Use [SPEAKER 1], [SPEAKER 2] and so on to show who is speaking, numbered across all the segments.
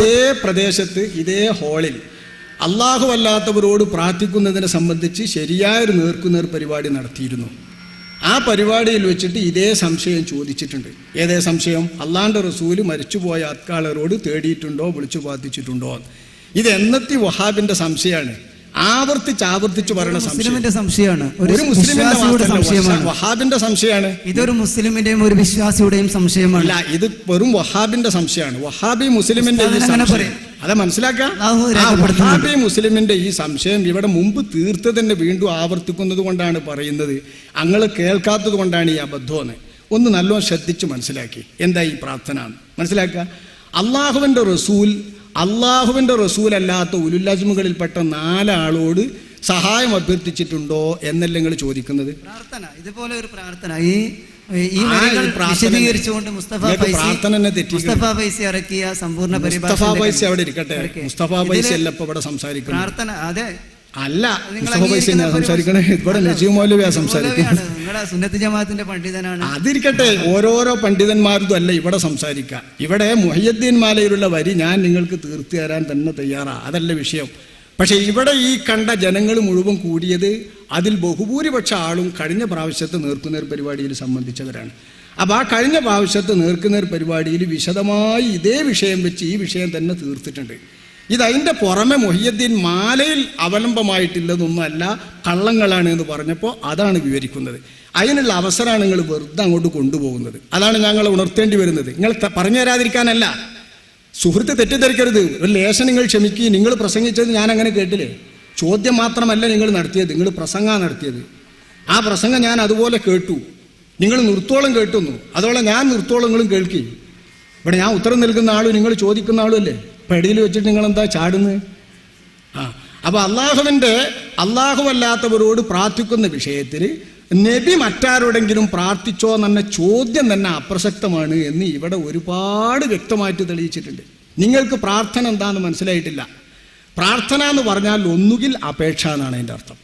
[SPEAKER 1] ഇതേ പ്രദേശത്ത് ഇതേ ഹാളിൽ അള്ളാഹു അല്ലാത്തവരോട് പ്രാർത്ഥിക്കുന്നതിനെ സംബന്ധിച്ച് ശരിയായൊരു നേർക്കുനേർ പരിപാടി നടത്തിയിരുന്നു. ആ പരിപാടിയിൽ വെച്ചിട്ട് ഇതേ സംശയം ചോദിച്ചിട്ടുണ്ട്. ഏതേ സംശയം? അള്ളാന്റെ റസൂൽ മരിച്ചുപോയ അത്കാളരോട് തേടിയിട്ടുണ്ടോ വിളിച്ചു പ്രാർത്ഥിച്ചിട്ടുണ്ടോ ഇത് എന്നത്തെ വഹാബിന്റെ സംശയമാണ്. ആവർത്തിച്ച് ആവർത്തിച്ച് പറയുന്ന സംശയം.
[SPEAKER 2] മുസ്ലിമിന്റെ സംശയമാണ്.
[SPEAKER 1] ഒരു മുസ്ലിമിന്റെ
[SPEAKER 2] സംശയമാണ്.
[SPEAKER 1] വഹാബിന്റെ സംശയമാണ്.
[SPEAKER 2] ഇതൊരു മുസ്ലിമിന്റെയും ഒരു വിശ്വാസിയുടെയും സംശയമാണ്.
[SPEAKER 1] അല്ല ഇത് വെറും വഹാബിന്റെ സംശയമാണ്. വഹാബി മുസ്ലിമിന്റെ അതെ മനസ്സിലാക്കാം. വഹാബി മുസ്ലിമിന്റെ ഈ സംശയം ഇവിടെ മുമ്പ് തീർത്ത് തന്നെ വീണ്ടും ആവർത്തിക്കുന്നത് കൊണ്ടാണ് പറയുന്നത്. അങ്ങൾ കേൾക്കാത്തത് കൊണ്ടാണ് ഈ അബദ്ധമെന്ന് ഒന്ന് നല്ലോണം ശ്രദ്ധിച്ച് മനസ്സിലാക്കി. എന്താ ഈ പ്രാർത്ഥന. മനസ്സിലാക്കുക അള്ളാഹുവിന്റെ റസൂൽ അള്ളാഹുവിന്റെ റസൂലല്ലാത്ത ഉലുല്ലജ്മുകളിൽപ്പെട്ട നാലാളോട് സഹായം അഭ്യർത്ഥിച്ചിട്ടുണ്ടോ എന്നല്ല നിങ്ങൾ ചോദിക്കുന്നത്?
[SPEAKER 2] പ്രാർത്ഥന ഇതുപോലെ ഒരു പ്രാർത്ഥന. ഈ ഈ വിശദീകരിച്ചുകൊണ്ട് മുസ്തഫ
[SPEAKER 1] പ്രാർത്ഥന
[SPEAKER 2] മുസ്തഫ ഇറക്കിയ സമ്പൂർണ
[SPEAKER 1] മുസ്തഫ പൈസ അവിടെ ഇരിക്കട്ടെ. മുസ്തഫ പൈസ
[SPEAKER 2] ഇതിൽ
[SPEAKER 1] അല്ല ഇപ്പൊ ഇവിടെ സംസാരിക്കുന്നത്.
[SPEAKER 2] പ്രാർത്ഥന അതെ
[SPEAKER 1] അല്ല സംസാരിക്കണേ. ഇവിടെ മൗലവിയാ സംസാരിക്കുന്നത്.
[SPEAKER 2] പണ്ഡിതനാണ്.
[SPEAKER 1] അതിരിക്കട്ടെ ഓരോരോ പണ്ഡിതന്മാരതും അല്ല ഇവിടെ സംസാരിക്കുക. ഇവിടെ മുഹയ്യദ്ദീൻ മാലയിലുള്ള വരി ഞാൻ നിങ്ങൾക്ക് തീർത്തു തരാൻ തന്നെ തയ്യാറാ. അതല്ല വിഷയം. പക്ഷെ ഇവിടെ ഈ കണ്ട ജനങ്ങൾ മുഴുവൻ കൂടിയത് അതിൽ ബഹുഭൂരിപക്ഷ ആളും കഴിഞ്ഞ പ്രാവശ്യത്തെ നേർക്കുനേർ പരിപാടിയിൽ സംബന്ധിച്ചവരാണ്. അപ്പോൾ ആ കഴിഞ്ഞ പ്രാവശ്യത്തെ നേർക്കുനേർ പരിപാടിയിൽ വിശദമായി ഇതേ വിഷയം വെച്ച് ഈ വിഷയം തന്നെ തീർത്തിട്ടുണ്ട്. ഇത് അതിന്റെ പുറമെ മൊഹിയദ്ദീൻ മാലയിൽ അവലംബമായിട്ടില്ലതൊന്നുമല്ല കള്ളങ്ങളാണ് എന്ന് പറഞ്ഞപ്പോൾ അതാണ് വിവരിക്കുന്നത്. അതിനുള്ള അവസരമാണ് നിങ്ങൾ വെറുതെ അങ്ങോട്ട് കൊണ്ടുപോകുന്നത്. അതാണ് ഞങ്ങൾ ഉണർത്തേണ്ടി വരുന്നത്. നിങ്ങൾ പറഞ്ഞു തരാതിരിക്കാനല്ല. സുഹൃത്ത് തെറ്റിദ്ധരിക്കരുത്. ഒരു ലേശം നിങ്ങൾ ക്ഷമിക്കുകയും നിങ്ങൾ പ്രസംഗിച്ചത് ഞാൻ അങ്ങനെ കേട്ടില്ലേ? ചോദ്യം മാത്രമല്ല നിങ്ങൾ നടത്തിയത്. നിങ്ങൾ പ്രസംഗമാണ് നടത്തിയത്. ആ പ്രസംഗം ഞാൻ അതുപോലെ കേട്ടു. നിങ്ങൾ നിർത്തോളം കേട്ടുന്നു. അതോളം ഞാൻ നിർത്തോളങ്ങളും കേൾക്കി. ഇവിടെ ഞാൻ ഉത്തരം നൽകുന്ന ആളും നിങ്ങൾ ചോദിക്കുന്ന ആളും അല്ലേ പെടിയിൽ വെച്ചിട്ട് നിങ്ങൾ എന്താ ചാടുന്നത്? ആ അപ്പൊ അള്ളാഹുവിന്റെ അള്ളാഹുവല്ലാത്തവരോട് പ്രാർത്ഥിക്കുന്ന വിഷയത്തിൽ നബി മറ്റാരോടെങ്കിലും പ്രാർത്ഥിച്ചോ എന്ന ചോദ്യം തന്നെ അപ്രസക്തമാണ് എന്ന് ഇവിടെ ഒരുപാട് വ്യക്തമായിട്ട് തെളിയിച്ചിട്ടുണ്ട്. നിങ്ങൾക്ക് പ്രാർത്ഥന എന്താണെന്ന് മനസ്സിലായിട്ടില്ല. പ്രാർത്ഥന എന്ന് പറഞ്ഞാൽ ഒന്നുകിൽ അപേക്ഷ എന്നാണ് അതിന്റെ അർത്ഥം.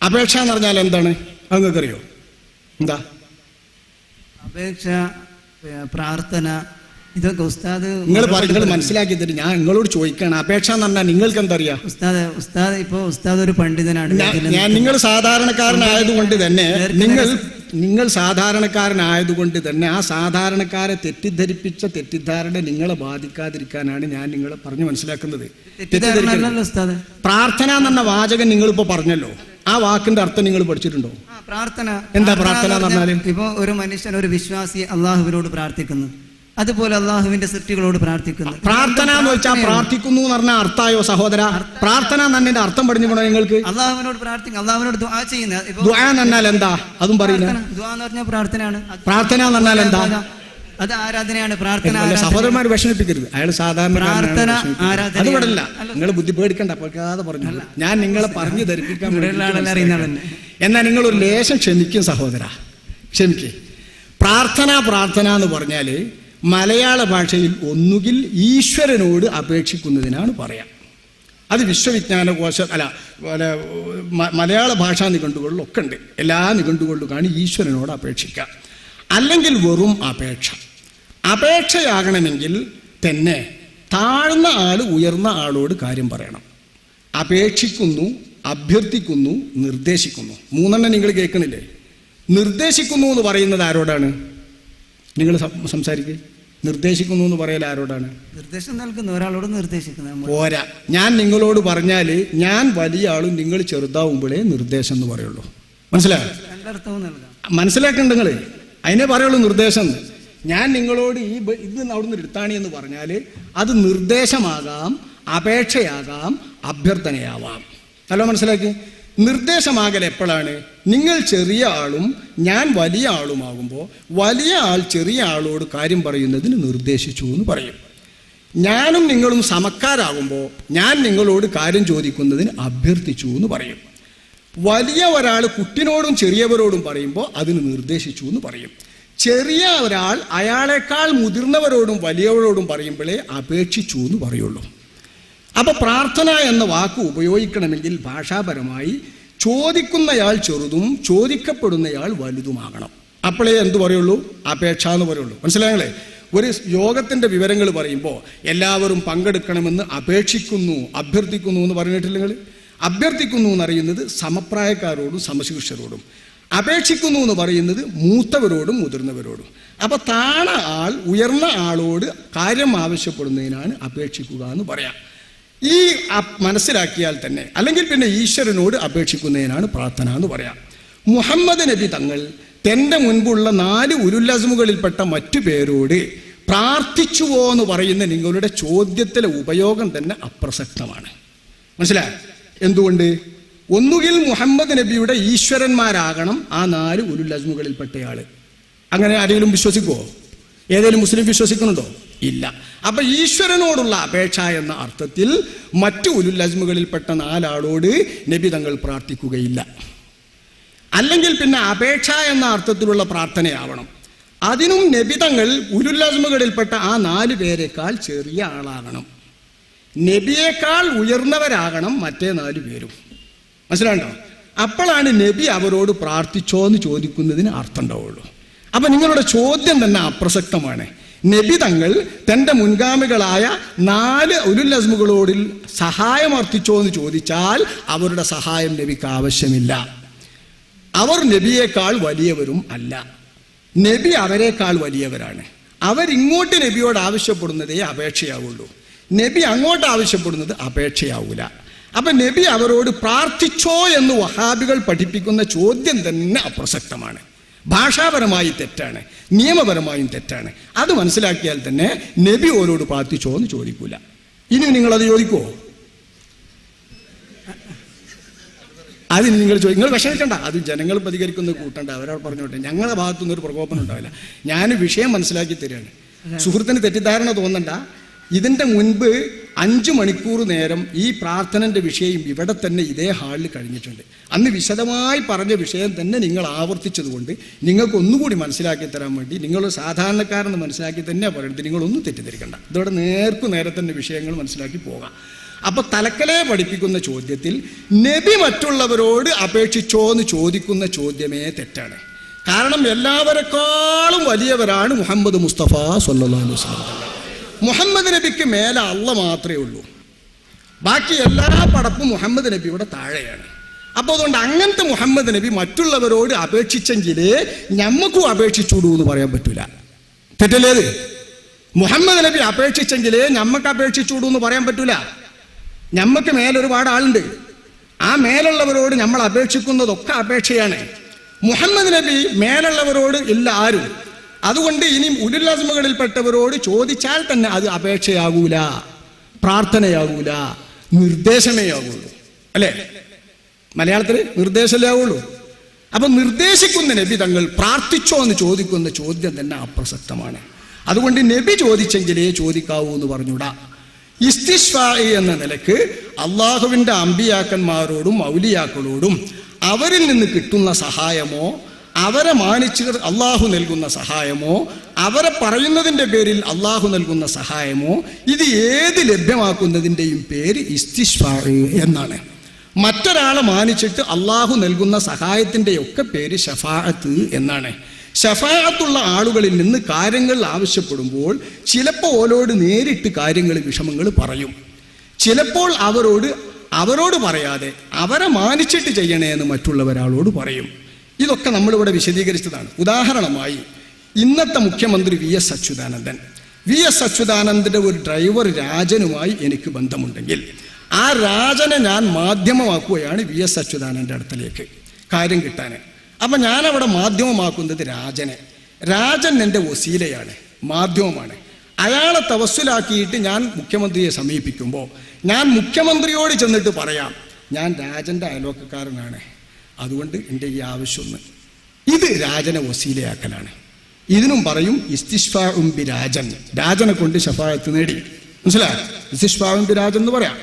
[SPEAKER 1] അപേക്ഷ എന്ന് പറഞ്ഞാൽ എന്താണ്? അങ്ങക്കറിയോ എന്താ?
[SPEAKER 2] അപേക്ഷ പ്രാർത്ഥന ഇതൊക്കെ ഉസ്താദ്
[SPEAKER 1] നിങ്ങൾ നിങ്ങൾ മനസ്സിലാക്കി തരും ഞാൻ നിങ്ങളോട് ചോദിക്കണം. അപേക്ഷ എന്ന് പറഞ്ഞാൽ നിങ്ങൾക്ക് എന്തറിയാം
[SPEAKER 2] ഉസ്താദ് ഉസ്താദ് ഇപ്പൊ ഉസ്താദ് ഒരു പണ്ഡിതനാണ്.
[SPEAKER 1] ഞാൻ- നിങ്ങൾ സാധാരണക്കാരനായതുകൊണ്ട് തന്നെ നിങ്ങൾ നിങ്ങൾ സാധാരണക്കാരനായതുകൊണ്ട് തന്നെ ആ സാധാരണക്കാരെ തെറ്റിദ്ധരിപ്പിച്ച തെറ്റിദ്ധാരണ നിങ്ങളെ ബാധിക്കാതിരിക്കാനാണ് ഞാൻ നിങ്ങളെ പറഞ്ഞു മനസ്സിലാക്കുന്നത്. പ്രാർത്ഥന എന്ന വാചകം നിങ്ങൾ ഇപ്പൊ പറഞ്ഞല്ലോ. ആ വാക്കിന്റെ അർത്ഥം നിങ്ങൾ പഠിച്ചിട്ടുണ്ടോ?
[SPEAKER 2] പ്രാർത്ഥന.
[SPEAKER 1] എന്താ പ്രാർത്ഥന എന്ന് പറഞ്ഞാൽ
[SPEAKER 2] ഇപ്പൊ ഒരു മനുഷ്യൻ ഒരു വിശ്വാസി അള്ളാഹുവിനോട് പ്രാർത്ഥിക്കുന്നു. അതുപോലെ അള്ളാഹുവിന്റെ സൃഷ്ടികളോട് പ്രാർത്ഥിക്കുന്നു.
[SPEAKER 1] പ്രാർത്ഥന എന്ന് വെച്ചാൽ പ്രാർത്ഥിക്കുന്നു എന്ന് പറഞ്ഞാൽ അർത്ഥായോ സഹോദര? പ്രാർത്ഥന എന്നതിന്റെ അർത്ഥം പഠിഞ്ഞുകൂടോ നിങ്ങൾക്ക്?
[SPEAKER 2] അള്ളാഹുവിനോട് പ്രാർത്ഥിക്കും. അള്ളാഹുവിനോട് ദുആ ചെയ്യുന്നത് ദുആ
[SPEAKER 1] ദ്വാ എന്ന് പറഞ്ഞാൽ എന്താ? അതും
[SPEAKER 2] പ്രാർത്ഥന, ദുആ എന്ന് പറഞ്ഞാൽ പ്രാർത്ഥനയാണ്.
[SPEAKER 1] പ്രാർത്ഥന എന്ന് പറഞ്ഞാൽ എന്താ?
[SPEAKER 2] അത് ആരാധനയാണ്. പ്രാർത്ഥന.
[SPEAKER 1] സഹോദരന്മാർ വിഷമിപ്പിക്കരുത്. അയാൾ സാധാരണ
[SPEAKER 2] പ്രാർത്ഥന, ആരാധന.
[SPEAKER 1] അത് വിടല്ല. നിങ്ങൾ ബുദ്ധി പേടിക്കണ്ട പേടിക്കാതെ പറഞ്ഞു ഞാൻ നിങ്ങളെ പറഞ്ഞു ധരിപ്പിക്കാൻ എന്നാൽ നിങ്ങൾ ഒരു ലേശം ക്ഷമിക്കും സഹോദര. ക്ഷമിക്കേ. പ്രാർത്ഥന പ്രാർത്ഥന എന്ന് പറഞ്ഞാൽ മലയാള ഭാഷയിൽ ഒന്നുകിൽ ഈശ്വരനോട് അപേക്ഷിക്കുന്നതിനാണ് പറയാം. അത് വിശ്വവിജ്ഞാന കോശ അല്ല അല്ല, മലയാള ഭാഷാ നിഘണ്ടുകളിലൊക്കെ ഉണ്ട് എല്ലാ നിഘണ്ടുകളിലുമാണ് ഈശ്വരനോട് അപേക്ഷിക്കുക അല്ലെങ്കിൽ വെറും അപേക്ഷ. അപേക്ഷയാകണമെങ്കിൽ തന്നെ താഴ്ന്ന ആൾ ഉയർന്ന ആളോട് കാര്യം പറയണം. അപേക്ഷിക്കുന്നു അഭ്യർത്ഥിക്കുന്നു നിർദ്ദേശിക്കുന്നു. മൂന്നെണ്ണം നിങ്ങൾ കേൾക്കണില്ലേ? നിർദ്ദേശിക്കുന്നു എന്ന് പറയുന്നത് ആരോടാണ്? നിങ്ങൾ സംസാരിക്കുക നിർദ്ദേശിക്കുന്നു എന്ന് പറയൽ ആരോടാണ്?
[SPEAKER 2] നിർദ്ദേശം നൽകുന്ന ഒരാളോട് നിർദ്ദേശിക്കുന്നത്.
[SPEAKER 1] പോരാ. ഞാൻ നിങ്ങളോട് പറഞ്ഞാൽ ഞാൻ വലിയ ആളും നിങ്ങൾ ചെറുതാവുമ്പോഴേ നിർദ്ദേശം എന്ന് പറയുള്ളൂ. മനസ്സിലായോ? മനസ്സിലാക്കണ്ട നിങ്ങൾ. അതിനെ പറയുള്ളൂ നിർദ്ദേശം. ഞാൻ നിങ്ങളോട് ഈ ഇത് അവിടുന്ന് എടുത്താണി എന്ന് പറഞ്ഞാൽ അത് നിർദ്ദേശമാകാം അപേക്ഷയാകാം അഭ്യർത്ഥനയാവാം. ഹലോ മനസ്സിലാക്കി? നിർദ്ദേശമാകൽ എപ്പോഴാണ്? നിങ്ങൾ ചെറിയ ആളും ഞാൻ വലിയ ആളുമാകുമ്പോൾ വലിയ ആൾ ചെറിയ ആളോട് കാര്യം പറയുന്നതിന് നിർദ്ദേശിച്ചു എന്ന് പറയും. ഞാനും നിങ്ങളും സമക്കാരാകുമ്പോൾ ഞാൻ നിങ്ങളോട് കാര്യം ചോദിക്കുന്നതിന് അഭ്യർത്ഥിച്ചു എന്ന് പറയും. വലിയ ഒരാൾ കുട്ടിനോടും ചെറിയവരോടും പറയുമ്പോൾ അതിന് നിർദ്ദേശിച്ചു എന്ന് പറയും. ചെറിയ ഒരാൾ അയാളെക്കാൾ മുതിർന്നവരോടും വലിയവരോടും പറയുമ്പോഴേ അപേക്ഷിച്ചു എന്ന് പറയുള്ളൂ. അപ്പൊ പ്രാർത്ഥന എന്ന വാക്ക് ഉപയോഗിക്കണമെങ്കിൽ ഭാഷാപരമായി ചോദിക്കുന്നയാൾ ചെറുതും ചോദിക്കപ്പെടുന്നയാൾ വലുതുമാകണം. അപ്പോഴേ എന്തു പറയുള്ളൂ? അപേക്ഷ എന്ന് പറയുള്ളൂ. മനസ്സിലായങ്ങളേ ഒരു യോഗത്തിന്റെ വിവരങ്ങൾ പറയുമ്പോൾ എല്ലാവരും പങ്കെടുക്കണമെന്ന് അപേക്ഷിക്കുന്നു അഭ്യർത്ഥിക്കുന്നു എന്ന് പറഞ്ഞിട്ടില്ല നിങ്ങൾ അഭ്യർത്ഥിക്കുന്നു എന്നറിയുന്നത് സമപ്രായക്കാരോടും സമശിക്ഷരോടും അപേക്ഷിക്കുന്നു എന്ന് പറയുന്നത് മൂത്തവരോടും മുതിർന്നവരോടും. അപ്പൊ താണ ആൾ ഉയർന്ന ആളോട് കാര്യം ആവശ്യപ്പെടുന്നതിനാണ് അപേക്ഷിക്കുക എന്ന് പറയാം. ഈ മനസ്സിലാക്കിയാൽ തന്നെ അല്ലെങ്കിൽ പിന്നെ ഈശ്വരനോട് അപേക്ഷിക്കുന്നതിനാണ് പ്രാർത്ഥന എന്ന് പറയാം. മുഹമ്മദ് നബി തങ്ങൾ തന്റെ മുൻപുള്ള നാല് ഉരുല്ലസുമുകളിൽപ്പെട്ട മറ്റു പേരോട് പ്രാർത്ഥിച്ചുവോ എന്ന് പറയുന്ന നിങ്ങളുടെ ചോദ്യത്തിലെ ഉപയോഗം തന്നെ അപ്രസക്തമാണ്. മനസ്സിലായോ? എന്തുകൊണ്ട്? ഒന്നുകിൽ മുഹമ്മദ് നബിയുടെ ഈശ്വരന്മാരാകണം ആ നാല് ഉലുല്ലസ്മുകളിൽപ്പെട്ടയാൾ അങ്ങനെ ആരെങ്കിലും വിശ്വസിക്കുമോ ഏതെങ്കിലും മുസ്ലിം വിശ്വസിക്കുന്നുണ്ടോ? ഇല്ല. അപ്പൊ ഈശ്വരനോടുള്ള അപേക്ഷ എന്ന അർത്ഥത്തിൽ മറ്റു ഉലുല്ലസ്മുകളിൽപ്പെട്ട നാലാളോട് നബി തങ്ങൾ പ്രാർത്ഥിക്കുകയില്ല. അല്ലെങ്കിൽ പിന്നെ അപേക്ഷ എന്ന അർത്ഥത്തിലുള്ള പ്രാർത്ഥനയാവണം. അതിനും നബിതങ്ങൾ ഉരുല്ലസ്മുകളിൽപ്പെട്ട ആ നാല് പേരെക്കാൾ ചെറിയ ആളാകണം നബിയേക്കാൾ ഉയർന്നവരാകണം മറ്റേ നാല് പേരും. മനസ്സിലാണ്ടോ അപ്പോഴാണ് നബി അവരോട് പ്രാർത്ഥിച്ചോ എന്ന് ചോദിക്കുന്നതിന് അർത്ഥം ഉണ്ടാവുള്ളൂ. അപ്പൊ നിങ്ങളുടെ ചോദ്യം തന്നെ അപ്രസക്തമാണ്. നബി തങ്ങൾ തന്റെ മുൻഗാമികളായ നാല് ഉരുല്ലസ്മുകളോടിൽ സഹായം അർത്ഥിച്ചോ എന്ന് ചോദിച്ചാൽ അവരുടെ സഹായം നബിക്ക് ആവശ്യമില്ല. അവർ നബിയേക്കാൾ വലിയവരും അല്ല. നബി അവരെക്കാൾ വലിയവരാണ്. അവരിങ്ങോട്ട് നബിയോട് ആവശ്യപ്പെടുന്നതേ അപേക്ഷയാവുള്ളൂ. നബി അങ്ങോട്ട് ആവശ്യപ്പെടുന്നത് അപേക്ഷയാവൂല. അപ്പൊ നബി അവരോട് പ്രാർത്ഥിച്ചോ എന്ന് വഹാബികൾ പഠിപ്പിക്കുന്ന ചോദ്യം തന്നെ അപ്രസക്തമാണ്. ഭാഷാപരമായി തെറ്റാണ് നിയമപരമായും തെറ്റാണ്. അത് മനസ്സിലാക്കിയാൽ തന്നെ നബി ഓരോട് പ്രാർത്ഥിച്ചോ എന്ന് ചോദിക്കൂല. ഇനി അത് ചോദിക്കുമോ അത് നിങ്ങൾ ചോദിക്കും നിങ്ങൾ വിഷമിക്കണ്ട. അത് ജനങ്ങൾ പ്രതികരിക്കുന്ന കൂട്ടണ്ട. അവരവിടെ പറഞ്ഞോട്ടെ. ഞങ്ങളുടെ ഭാഗത്തുനിന്ന് ഒരു പ്രകോപനം ഉണ്ടാവില്ല. ഞാൻ വിഷയം മനസ്സിലാക്കി തരികയാണ്. സുഹൃത്തിന് തെറ്റിദ്ധാരണ തോന്നണ്ട. ഇതിന്റെ മുൻപ് അഞ്ച് മണിക്കൂർ നേരം ഈ പ്രാർത്ഥനന്റെ വിഷയം ഇവിടെ തന്നെ ഇതേ ഹാളിൽ കഴിഞ്ഞിട്ടുണ്ട്. അന്ന് വിശദമായി പറഞ്ഞ വിഷയം തന്നെ നിങ്ങൾ ആവർത്തിച്ചതുകൊണ്ട് നിങ്ങൾക്ക് ഒന്നുകൂടി മനസ്സിലാക്കി തരാൻ വേണ്ടി നിങ്ങൾ സാധാരണക്കാരെന്ന് മനസ്സിലാക്കി തന്നെ പറയുന്നത് നിങ്ങളൊന്നും തെറ്റിദ്ധരിക്കണ്ട. ഇതോടെ നേർക്കു നേരെ തന്നെ വിഷയങ്ങൾ മനസ്സിലാക്കി പോകാം. അപ്പോൾ തലക്കലെ പഠിപ്പിക്കുന്ന ചോദ്യത്തിൽ നബി മറ്റുള്ളവരോട് അപേക്ഷിച്ചോ എന്ന് ചോദിക്കുന്ന ചോദ്യമേ തെറ്റാണ്. കാരണം എല്ലാവരെക്കാളും വലിയവരാണ് മുഹമ്മദ് മുസ്തഫ സല്ലല്ലാഹു അലൈഹി തങ്ങൾ. മുഹമ്മദ് നബിക്ക് മേലെ അല്ല മാത്രമേ ഉള്ളൂ. ബാക്കി എല്ലാ പടപ്പും മുഹമ്മദ് നബിയുടെ താഴെയാണ്. അപ്പോൾ അതുകൊണ്ട് അങ്ങനത്തെ മുഹമ്മദ് നബി മറ്റുള്ളവരോട് അപേക്ഷിച്ചെങ്കിൽ ഞമ്മക്കും അപേക്ഷിച്ചൂടൂ എന്ന് പറയാൻ പറ്റൂല. തെറ്റല്ലേത് മുഹമ്മദ് നബി അപേക്ഷിച്ചെങ്കിൽ ഞമ്മക്ക് അപേക്ഷിച്ചൂടൂ എന്ന് പറയാൻ പറ്റൂല. ഞമ്മക്ക് മേലൊരുപാട് ആളുണ്ട്. ആ മേലുള്ളവരോട് നമ്മൾ അപേക്ഷിക്കുന്നതൊക്കെ അപേക്ഷയാണ്. മുഹമ്മദ് നബി മേലുള്ളവരോട് ഇല്ല ആരും. അതുകൊണ്ട് ഇനി ഉരുല്ലാസ്മകളിൽപ്പെട്ടവരോട് ചോദിച്ചാൽ തന്നെ അത് അപേക്ഷയാകൂല പ്രാർത്ഥനയാകൂല നിർദ്ദേശമേ ആകുള്ളൂ അല്ലേ? മലയാളത്തിൽ നിർദ്ദേശമല്ലേ ആവുള്ളൂ. അപ്പൊ നിർദ്ദേശിക്കുന്ന നബി തങ്ങൾ പ്രാർത്ഥിച്ചോ എന്ന് ചോദിക്കുന്ന ചോദ്യം തന്നെ അപ്രസക്തമാണ്. അതുകൊണ്ട് നബി ചോദിച്ചെങ്കിലേ ചോദിക്കാവൂ എന്ന് പറഞ്ഞുടാ. ഇസ്തിഷ്വായി എന്ന നിലയ്ക്ക് അള്ളാഹുവിന്റെ അമ്പിയാക്കന്മാരോടും ഔലിയാക്കളോടും അവരിൽ നിന്ന് കിട്ടുന്ന സഹായമോ അവരെ മാനിച്ച് അള്ളാഹു നൽകുന്ന സഹായമോ അവരെ പറയുന്നതിന്റെ പേരിൽ അള്ളാഹു നൽകുന്ന സഹായമോ ഇത് ഏത് ലഭ്യമാക്കുന്നതിന്റെയും പേര് ഇസ്തിഷ്വാ എന്നാണ്. മറ്റൊരാളെ മാനിച്ചിട്ട് അള്ളാഹു നൽകുന്ന സഹായത്തിന്റെ ഒക്കെ പേര് ഷഫാഅത്ത് എന്നാണ്. ഷഫാഅത്തുള്ള ആളുകളിൽ നിന്ന് കാര്യങ്ങൾ ആവശ്യപ്പെടുമ്പോൾ ചിലപ്പോൾ ഓരോട് നേരിട്ട് കാര്യങ്ങൾ വിഷമങ്ങൾ പറയും. ചിലപ്പോൾ അവരോട് അവരോട് പറയാതെ അവരെ മാനിച്ചിട്ട് ചെയ്യണേ എന്ന് മറ്റുള്ളവരാളോട് പറയും. ഇതൊക്കെ നമ്മളിവിടെ വിശദീകരിച്ചതാണ്. ഉദാഹരണമായി ഇന്നത്തെ മുഖ്യമന്ത്രി V S Achuthanandan. V S അച്യുതാനന്ദന്റെ ഒരു ഡ്രൈവർ രാജനുമായി എനിക്ക് ബന്ധമുണ്ടെങ്കിൽ ആ രാജനെ ഞാൻ മാധ്യമമാക്കുകയാണ് വി എസ് അച്യുതാനന്ദന്റെ അടുത്തിലേക്ക് കാര്യം കിട്ടാൻ അപ്പം ഞാനവിടെ മാധ്യമമാക്കുന്നത് രാജനെ. രാജൻ എന്റെ വസീലയാണ് മാധ്യമമാണ്. അയാളെ തവസ്സിലാക്കിയിട്ട് ഞാൻ മുഖ്യമന്ത്രിയെ സമീപിക്കുമ്പോൾ ഞാൻ മുഖ്യമന്ത്രിയോട് ചെന്നിട്ട് പറയാം ഞാൻ രാജന്റെ അയലോക്കക്കാരനാണ് അതുകൊണ്ട് എന്റെ ഈ ആവശ്യമൊന്ന്. ഇത് രാജനെ വസീലയാക്കലാണ്. ഇതിനും പറയും ഇസ്തിഷ്ഫാ ബി രാജൻ. രാജനെ കൊണ്ട് ഷഫായത്ത് നേടി. മനസ്സിലായോ? ഇസ്തിഷ്ഫാ ബി രാജൻ എന്ന് പറയാം.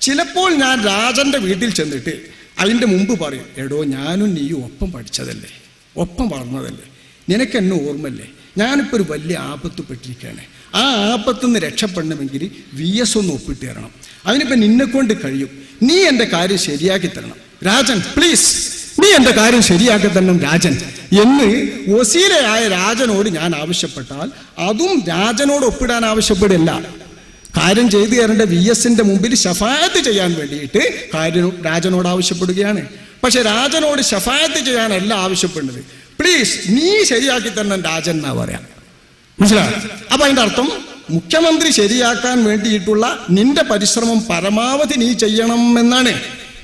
[SPEAKER 1] ചിലപ്പോൾ ഞാൻ രാജന്റെ വീട്ടിൽ ചെന്നിട്ട് അതിന്റെ മുമ്പ് പറയും എടോ ഞാനും നീയും ഒപ്പം പഠിച്ചതല്ലേ? ഒപ്പം വളർന്നതല്ലേ? നിനക്ക് എന്നെ ഓർമ്മല്ലേ ഞാനിപ്പോൾ ഒരു വലിയ ആപത്ത് പെട്ടിരിക്കുകയാണ്. ആ ആപത്തുനിന്ന് രക്ഷപ്പെടണമെങ്കിൽ വി എസ് ഒന്ന് ഒപ്പിട്ട് തരണം. അതിനിപ്പോൾ നിന്നെക്കൊണ്ട് കഴിയും. നീ എന്റെ കാര്യം ശരിയാക്കി തരണം. രാജൻ പ്ലീസ് നീ എന്റെ കാര്യം ശരിയാക്കി തരണം രാജൻ. എന്ന് വസീലയായ രാജനോട് ഞാൻ ആവശ്യപ്പെട്ടാൽ അതും രാജനോട് ഒപ്പിടാൻ ആവശ്യപ്പെടില്ല. കാര്യം ചെയ്തു തരേണ്ട വി എസിന്റെ മുമ്പിൽ ഷഫായത്ത് ചെയ്യാൻ വേണ്ടിയിട്ട് കാര്യം രാജനോട് ആവശ്യപ്പെടുകയാണ്. പക്ഷെ രാജനോട് ഷഫായത്ത് ചെയ്യാനല്ല ആവശ്യപ്പെടുന്നത്. പ്ലീസ് നീ ശരിയാക്കി തരണം രാജൻ എന്നാ പറയാം. മനസ്സിലായോ? അപ്പൊ അതിന്റെ അർത്ഥം മുഖ്യമന്ത്രി ശരിയാക്കാൻ വേണ്ടിയിട്ടുള്ള നിന്റെ പരിശ്രമം പരമാവധി നീ ചെയ്യണം എന്നാണ്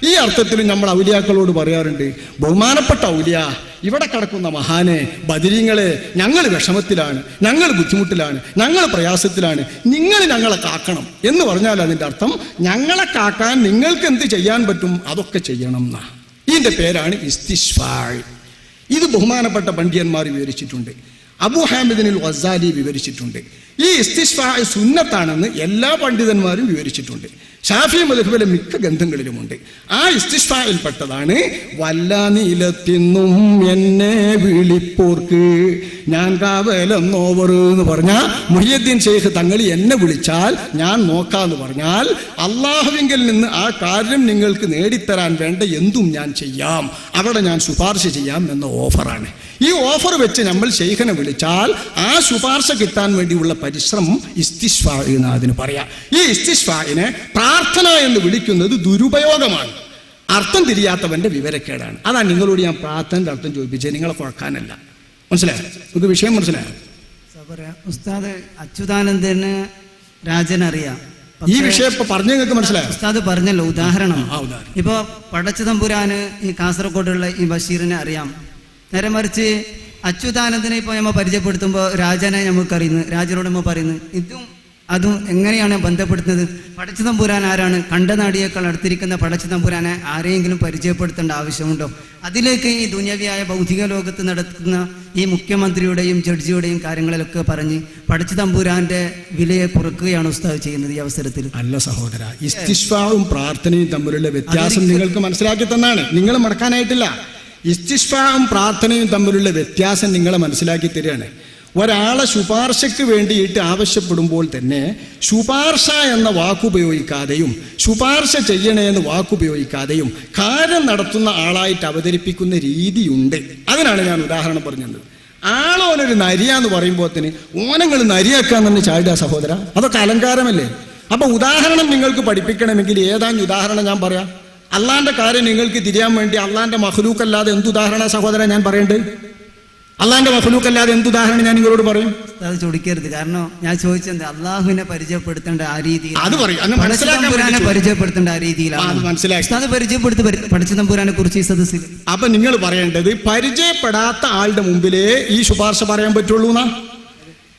[SPEAKER 1] ഈ അർത്ഥത്തിൽ നമ്മൾ ഔലിയാക്കളോട് പറയാറുണ്ട്. ബഹുമാനപ്പെട്ട ഔലിയ ഇവിടെ കിടക്കുന്ന മഹാനെ ബദിരിങ്ങളെ ഞങ്ങൾ വിഷമത്തിലാണ് ഞങ്ങൾ ബുദ്ധിമുട്ടിലാണ് ഞങ്ങൾ പ്രയാസത്തിലാണ് നിങ്ങൾ ഞങ്ങളെ കാക്കണം എന്ന് പറഞ്ഞാൽ അതിന്റെ അർത്ഥം ഞങ്ങളെ കാക്കാൻ നിങ്ങൾക്ക് എന്ത് ചെയ്യാൻ പറ്റും അതൊക്കെ ചെയ്യണം എന്നാ. ഇതിന്റെ പേരാണ് ഇസ്തിഷ്ഫാൾ. ഇത് ബഹുമാനപ്പെട്ട പണ്ഡിയന്മാർ വിവരിച്ചിട്ടുണ്ട്. അബു ഹാമിദിനിൽ വസാലി വിവരിച്ചിട്ടുണ്ട്. ഈ ഇസ്തിഷ്ഫാ സുന്നത്താണെന്ന് എല്ലാ പണ്ഡിതന്മാരും വിവരിച്ചിട്ടുണ്ട്. ഷാഫി മധുബിലെ മിക്ക ഗ്രന്ഥങ്ങളിലുമുണ്ട്. ആ ഇസ്തിഷ്ഫായിൽ പെട്ടതാണ് വല്ല നീലത്തിന്നും എന്നെ വിളിപ്പോർക്ക് ഞാൻ കാവലം നോവർ എന്ന് പറഞ്ഞാൽ മുഹിയദ്ദീൻ ഷെയ്ഖ് തങ്ങൾ എന്നെ വിളിച്ചാൽ ഞാൻ നോക്കാന്ന് പറഞ്ഞാൽ അള്ളാഹുവിങ്കിൽ നിന്ന് ആ കാര്യം നിങ്ങൾക്ക് നേടിത്തരാൻ വേണ്ട എന്തും ഞാൻ ചെയ്യാം. അവിടെ ഞാൻ ശുപാർശ ചെയ്യാം എന്ന ഓഫറാണ്. ഈ ഓഫർ വെച്ച് നമ്മൾ ശൈഖനെ വിളിച്ചാൽ ആ ശുപാർശ കിട്ടാൻ വേണ്ടിയുള്ള പരിശ്രമം ഇസ്തിഷ്ഫാ എന്ന് അതിന് പറയാം. ഈ ഇസ്തിഷ്ഫായിനെ പ്രാർത്ഥന എന്ന് വിളിക്കുന്നത് ദുരുപയോഗമാണ്. അർത്ഥം തിരിയാത്തവന്റെ വിവരക്കേടാണ്. അതാണ് നിങ്ങളോട് ഞാൻ പ്രാർത്ഥനയുടെ അർത്ഥം ചോദിപ്പിച്ചത്. നിങ്ങളെ കുഴക്കാനല്ല. മനസ്സിലായോ? നമുക്ക് വിഷയം മനസ്സിലായോ?
[SPEAKER 2] ഉസ്താദ് അച്യുതാനന്ദന് രാജനറിയാം.
[SPEAKER 1] ഈ വിഷയം ഇപ്പൊ പറഞ്ഞു നിങ്ങൾക്ക് മനസ്സിലായോ?
[SPEAKER 2] ഉസ്താദ് പറഞ്ഞല്ലോ ഉദാഹരണം.
[SPEAKER 1] ഉദാഹരണം.
[SPEAKER 2] ഇപ്പൊ പടച്ചു തമ്പുരാന് ഈ കാസർഗോഡുള്ള ഈ ബഷീറിനെ അറിയാം. നേരെ മറിച്ച് അച്യുതാനന്ദനെ ഇപ്പൊ നമ്മ പരിചയപ്പെടുത്തുമ്പോൾ രാജനെ നമുക്കറിയുന്നത് രാജനോട് നമ്മ പറയുന്നു ഇതും അതും എങ്ങനെയാണ് ബന്ധപ്പെടുത്തുന്നത്? പടച്ചു തമ്പുരാൻ ആരാണ്? കണ്ടനാടിയേക്കാൾ അടുത്തിരിക്കുന്ന പടച്ചു തമ്പുരാനെ ആരെയെങ്കിലും പരിചയപ്പെടുത്തേണ്ട ആവശ്യമുണ്ടോ? അതിലേക്ക് ഈ ദുന്യവിയായ ഭൗതിക ലോകത്ത് നടത്തുന്ന ഈ മുഖ്യമന്ത്രിയുടെയും ജഡ്ജിയുടെയും കാര്യങ്ങളിലൊക്കെ പറഞ്ഞ് പടച്ചു തമ്പുരാന്റെ വിലയെ കുറക്കുകയാണ് ഉസ്താവ് ചെയ്യുന്നത് ഈ അവസരത്തിൽ.
[SPEAKER 1] അല്ല സഹോദര ഇസ്തിഷ്വാവും പ്രാർത്ഥനയും തമ്മിലുള്ള വ്യത്യാസം നിങ്ങൾക്ക് മനസ്സിലാക്കി തന്നാണ്. നിങ്ങൾ മടക്കാനായിട്ടില്ല. ഇസ്തിഷ്ഫാവും പ്രാർത്ഥനയും തമ്മിലുള്ള വ്യത്യാസം നിങ്ങളെ മനസ്സിലാക്കി തരികയാണ്. ഒരാളെ ശുപാർശയ്ക്ക് വേണ്ടിയിട്ട് ആവശ്യപ്പെടുമ്പോൾ തന്നെ ശുപാർശ എന്ന വാക്കുപയോഗിക്കാതെയും ശുപാർശ ചെയ്യണേ എന്ന് വാക്കുപയോഗിക്കാതെയും കാര്യം നടത്തുന്ന ആളായിട്ട് അവതരിപ്പിക്കുന്ന രീതിയുണ്ട്. അതിനാണ് ഞാൻ ഉദാഹരണം പറഞ്ഞത്. ആളോനൊരു നരിയ എന്ന് പറയുമ്പോൾ തന്നെ ഓനങ്ങൾ നരിയാക്കാൻ തന്നെ ചാടുക സഹോദര. അതൊക്കെ അലങ്കാരമല്ലേ? അപ്പൊ ഉദാഹരണം നിങ്ങൾക്ക് പഠിപ്പിക്കണമെങ്കിൽ ഏതാണ്ട് ഉദാഹരണം ഞാൻ പറയാം. അള്ളാന്റെ കാര്യം നിങ്ങൾക്ക് തിരിയാൻ വേണ്ടി അള്ളാന്റെ മഹ്ലൂക്കല്ലാതെ എന്ത് ഉദാഹരണ സഹോദരൻ ഞാൻ പറയണ്ടേ? അള്ളാന്റെ മഹ്ലൂക്കല്ലാതെ എന്ത് ഉദാഹരണം ഞാൻ നിങ്ങളോട് പറയും?
[SPEAKER 2] അത് ചോദിക്കരുത്. കാരണം ഞാൻ ചോദിച്ചത് അള്ളാഹുവിനെ പരിചയപ്പെടുത്തേണ്ട ആ രീതിയിൽ
[SPEAKER 1] അത് പറയും. മനസ്സിലാക്കാൻ
[SPEAKER 2] പരിചയപ്പെടുത്തേണ്ട ആ രീതിയിലാണ്.
[SPEAKER 1] മനസ്സിലാക്കി
[SPEAKER 2] പരിചയപ്പെടുത്തി പരിചയപ്പെടുത്തി പഠിച്ചതമ്പുരാനെ കുറിച്ച് ഈ സദസ്സിൽ.
[SPEAKER 1] അപ്പൊ നിങ്ങൾ പറയേണ്ടത് പരിചയപ്പെടാത്ത ആളുടെ മുമ്പിലേ ഈ ശുപാർശ പറയാൻ പറ്റുള്ളൂ എന്നാ?